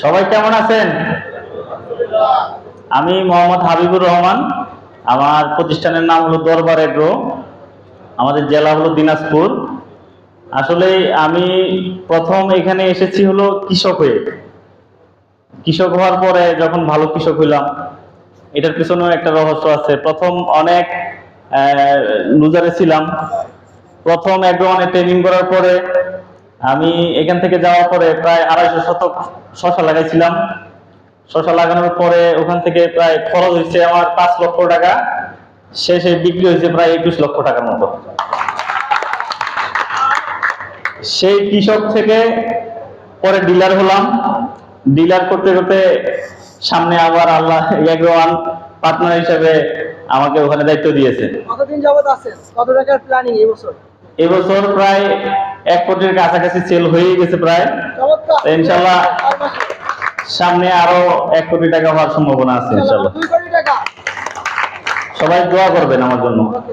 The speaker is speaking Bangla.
সবাই কেমন আছেন? আমি মোহাম্মদ হাবিবুর রহমান। আমার প্রতিষ্ঠানের নাম হলো দরবার এগ্রো। আমাদের জেলা হলো দিনাজপুর। আসলে আমি প্রথম এখানে এসেছি হলো কৃষক হয়ে। কৃষক হওয়ার পরে যখন ভালো কৃষক হইলাম, এটার পিছনেও একটা রহস্য আছে। প্রথম অনেক লুজারে ছিলাম। প্রথম একজনে ট্রেনিং করার পরে আমি এখান থেকে যাওয়ার পরে প্রায় আড়াইশো শতক শশা লাগাইছিলাম। শশা লাগানোর পরে ওখান থেকে প্রায় খরচ হয়েছে আমার পাঁচ লক্ষ টাকা। শেষে বিক্রি হয়েছে প্রায় একুশ লক্ষ টাকার মতো। সেই কৃষক থেকে পরে ডিলার হলাম। ডিলার করতে করতে সামনে আবার আল্লাহ এগ্রোয়ান পার্টনার হিসেবে আমাকে ওখানে দায়িত্ব দিয়েছে। কতদিন যাবত আছেন? কত টাকার প্ল্যানিং এই বছর? এবছর প্রায় এক কোটির কাছাকাছি সেল হয়ে গেছে প্রায়। ইনশাল্লাহ সামনে আরও এক কোটি টাকা হওয়ার সম্ভাবনা আছে ইনশাল্লাহ। সবাই দোয়া করবেন আমার জন্য।